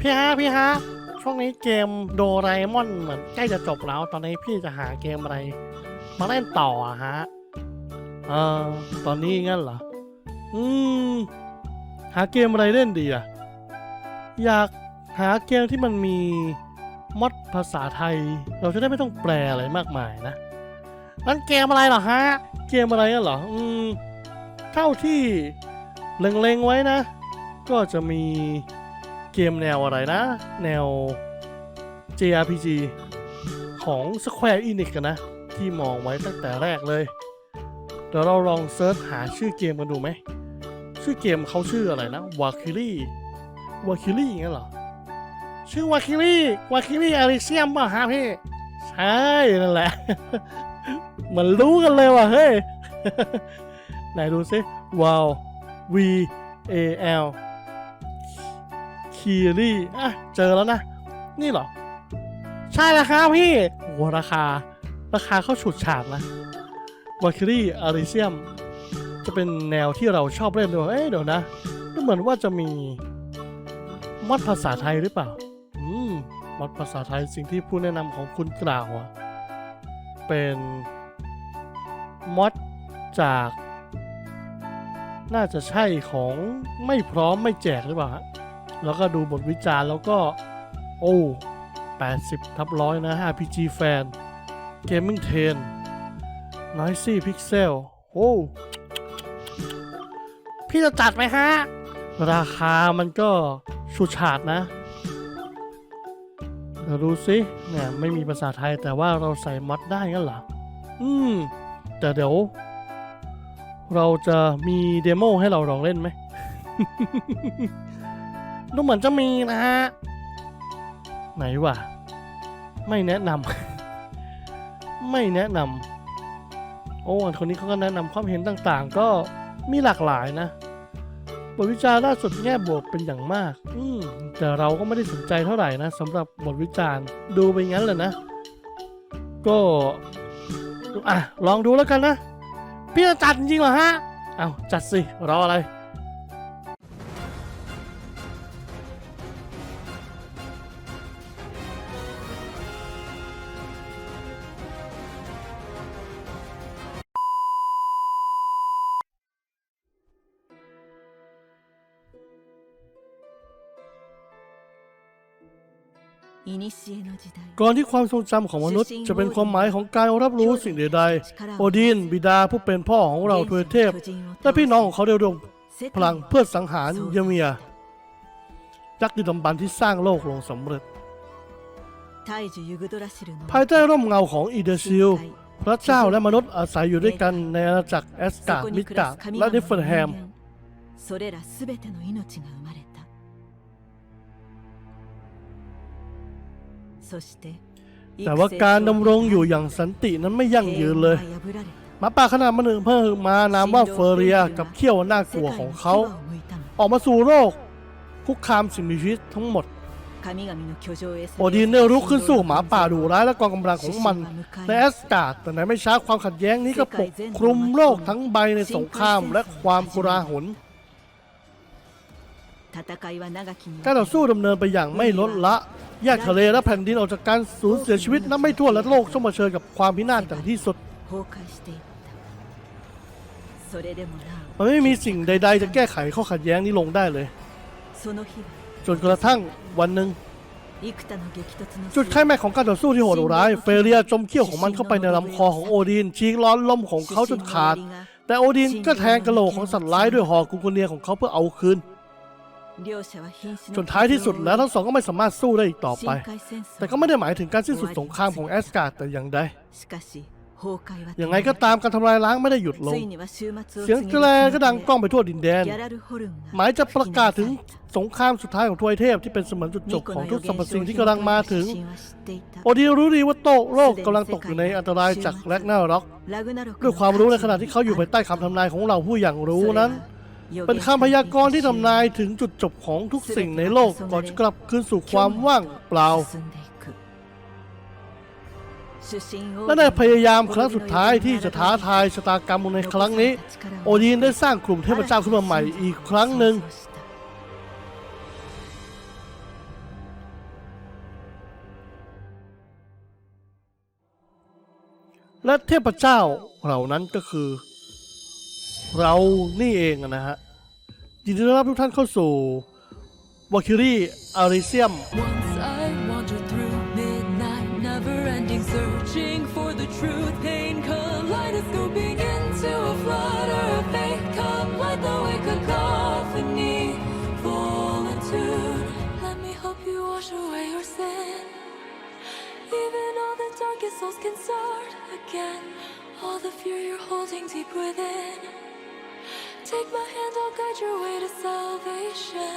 พี่ฮะพี่ฮะช่วงนี้เกมโดราเอมอนเหมือนใกล้จะจบแล้ว ตอนนี้พี่จะหาเกมอะไร มาเล่นต่ออะฮะเออตอนนี้งั้นเหรออืมหาเกมอะไรเล่นดีอะอยากหาเกมที่มันมีมอดภาษาไทย เราจะได้ไม่ต้องแปลอะไรมากมายนะนั่นเกมอะไรเหรอฮะ เกมอะไรกันเหรออืมเท่าที่เล็งๆไว้นะ ก็จะมี เกมแนวอะไรนะ แนว JRPG ของ Square Enix กันนะ ที่มองไว้ตั้งแต่แรกเลยเดี๋ยวเราลองเซิร์ชหาชื่อเกมกันดูไหม ชื่อเกมเขาชื่ออะไรนะ w a k i l i w a k i l i งั้นเหรอ ชื่อ w a k i l i w a k i l i a r i s i u m ป่ะฮะพี่ ใช่นั่นแหละมือนรู้กันเลยว่ะเฮ้ย ไหนดูซิวาว V A L คีรี่อะเจอแล้วนะ นี่เหรอ ใช่แล้วครับพี่โอ้โหราคา ราคาเข้าฉุดฉาดนะวาคิรี่อาริเซียม จะเป็นแนวที่เราชอบเล่นด้วยเอ๊ะเดี๋ยวนะดูเหมือนว่าจะมีมอดภาษาไทยหรือเปล่า อืมมอดภาษาไทยสิ่งที่ผู้แนะนำของคุณกล่าวอะเป็นมอดจาก น่าจะใช่ของไม่พร้อมไม่แจกหรือเปล่าฮะ แล้วก็ดูบทวิจารณ์แล้วก็ โอ้80ทับร้อยนะ RPG Fan Gaming 10 Noisy Pixel โอ้ พี่จะจัดไหมฮะ ราคามันก็ชุดฉาดนะเดี๋ยวดูสิเนี่ยไม่มีภาษาไทยแต่ว่าเราใส่มอดได้กันเหรอ อืม แต่เดี๋ยว เราจะมีเดโมให้เราลองเล่นไหม ดูเหมือนจะมีนะฮะ ไหนวะ ไม่แนะนำ ไม่แนะนำ โอ้คนนี้เขาก็แนะนำความเห็นต่างๆ ก็มีหลากหลายนะบทวิจารณ์ล่าสุดแง่บวกเป็นอย่างมาก อืมแต่เราก็ไม่ได้สนใจเท่าไหร่นะสำหรับบทวิจารณ์ดูไปงั้นแหละนะ ก็อะลองดูแล้วกันนะ พี่จะจัดจริงเหรอฮะ เอาจัดสิ รออะไร ก่อนที่ความทรงจำของมนุษย์จะเป็นความหมายของการรับรู้สิ่งใดๆ โอดิน บิดาผู้เป็นพ่อของเราทวยเทพ และพี่น้องของเขาเดียวดงพลังเพื่อสังหารเยเมียยักษ์ดึกดมบันที่สร้างโลกลงสำเร็จ ภายใต้ร่มเงาของอีเดซิล พระเจ้าและมนุษย์อาศัยอยู่ด้วยกันในอาณาจักรแอสการ์มิกาและเดฟเฟนแฮม แต่ว่าการดำรงอยู่อย่างสันตินั้นไม่ยั่งยืนเลยหมาป่าขนาดมนึ่งเพิ่มมานามว่าเฟอร์เรียกับเขี้ยวหน้ากลัวของเขา ออกมาสู่โลกคุกคามสิ่งมีชีวิตทั้งหมดโอดีนได้รุกขึ้นสู้หมาป่าดุร้ายและกองกำลังของมันในแอสกาดแต่ไหนไม่ช้าความขัดแย้งนี้ก็ปกคลุมโลกทั้งใบในสงครามและความกุราหนการต่อสู้ดำเนินไปอย่างไม่ลดละ แยกทะเลและแผ่นดินออกจากการสูญเสียชีวิตนับไม่ถ้วนและโลกต้องมาเชิญกับความพินาศอย่างที่สุด มันไม่มีสิ่งใด ๆ จะแก้ไขข้อขัดแย้งนี้ลงได้เลย จนกระทั่งวันหนึ่งจุดค่าแม่ของการต่อสู้ที่โหดร้าย เฟเรียจมเขี้ยวของมันเข้าไปในลำคอของโอดินชีกร้อนล่มของเขาจนขาด แต่โอดินก็แทงกระโหลกของสัตว์ร้ายด้วยหอกกุมกุเนียของเขาเพื่อเอาคืน จนท้ายที่สุดแล้วทั้งสองก็ไม่สามารถสู้ได้อีกต่อไป แต่ก็ไม่ได้หมายถึงการสิ้นสุดสงครามของแอสการ์ดแต่อย่างใดยังไงก็ตามการทำลายล้างไม่ได้หยุดลง เสียงแกรก็ดังก้องไปทั่วดินแดน หมายจะประกาศถึงสงครามสุดท้ายของทวยเทพที่เป็นเสมือนจุดจบของทุกสรรพสิ่งที่กำลังมาถึง โอดินรู้ดีว่าโตโลกกำลังตกอยู่ในอันตรายจากแลกนาร็อกด้วยความรู้ในขณะที่เขาอยู่ภายใต้คำทำนายของเราผู้อย่างรู้นั้น เป็นคำพยากรณ์ที่ทำนายถึงจุดจบของทุกสิ่งในโลกก่อนจะกลับคืนสู่ความว่างเปล่า และในพยายามครั้งสุดท้ายที่จะท้าทายชะตากรรมในครั้งนี้ โอดีนได้สร้างกลุ่มเทพเจ้าขึ้นมาใหม่อีกครั้งหนึ่งและเทพเจ้าเหล่านั้นก็คือ เรานี่เองนะฮะยินดีต้อนรับทุกท่านเข้าสู่วอคิรี่อาริเซียม Once I wandered through midnight, never ending, searching for the truth. Pain kaleidoscoping into a flutter of fate. Come like the wake of cacophony, full in tune. Let me help you wash away your sin. Even all the darkest souls can start again. All the fear you're holding deep within. Take my hand, I'll guide your way to salvation.